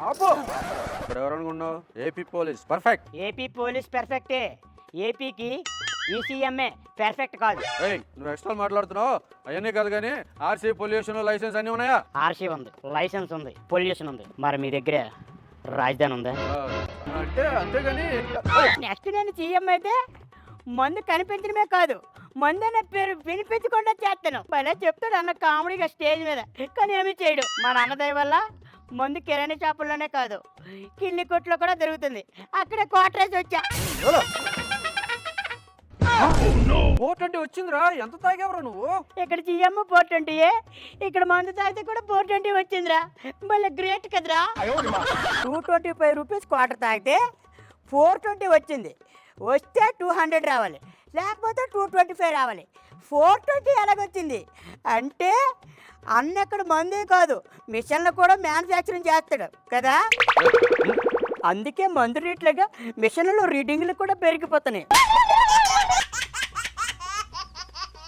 ఇక్కడ ఎవరనుకున్నావు AP police. Perfect AP police పెర్ఫెక్టే ఏపీకి ఈసీఎంఏ పెర్ఫెక్ట్ కాదు. ఏయ్ నువ్వు ఎక్స్ట్రా మాట్లాడుతున్నావు? అవన్నీ కాదు కానీ ఆర్సీ పొల్యూషన్ లైసెన్స్ అన్నీ ఉన్నాయా? ఆర్సీ ఉంది. లైసెన్స్ ఉంది. పొల్యూషన్ ఉంది. మరి మీ దగ్గర రాజధాని ఉందా? ఆ, అంటే అంతేగాని నెక్స్ట్ నేను సీఎం అయితే మందు కనిపించడమే కాదు. మందు అనే పేరు వినిపించకుండా చేస్తాను. భలే చెప్తాడు అన్న కామెడీగా స్టేజ్ మీద. కానీ ఏమీ చేయడు. మా నాన్నదయ వల్ల మందు కిరాణా షాపుల్లోనే కాదు కిల్లి కొట్లో కూడా దొరుకుతుంది. అక్కడే క్వార్టర్స్ వచ్చా. ఓట్ అంటే వచ్చిందిరా ఎంత తాగేవరా నువ్వు? ఇక్కడ సీఎం ఫోర్ ట్వంటీ ఇక్కడ మందు తాగితే కూడా ఫోర్ ట్వంటీ వచ్చిందిరా. భలే గ్రేట్ కదరా. Two twenty five rupees quarter తాగితే ఫోర్ ట్వంటీ వచ్చింది. వస్తే టూ హండ్రెడ్ రావాలి. లేకపోతే టూ ట్వంటీ ఫైవ్ రావాలి. ఫోర్ ట్వంటీ ఎలాగొచ్చింది? అంటే అన్న ఇక్కడ మందే కాదు మిషన్లు కూడా మ్యానుఫ్యాక్చరింగ్ చేస్తాడు కదా? అందుకే మందు రేట్లుగా మిషన్లు రీడింగ్లు కూడా పెరిగిపోతున్నాయి.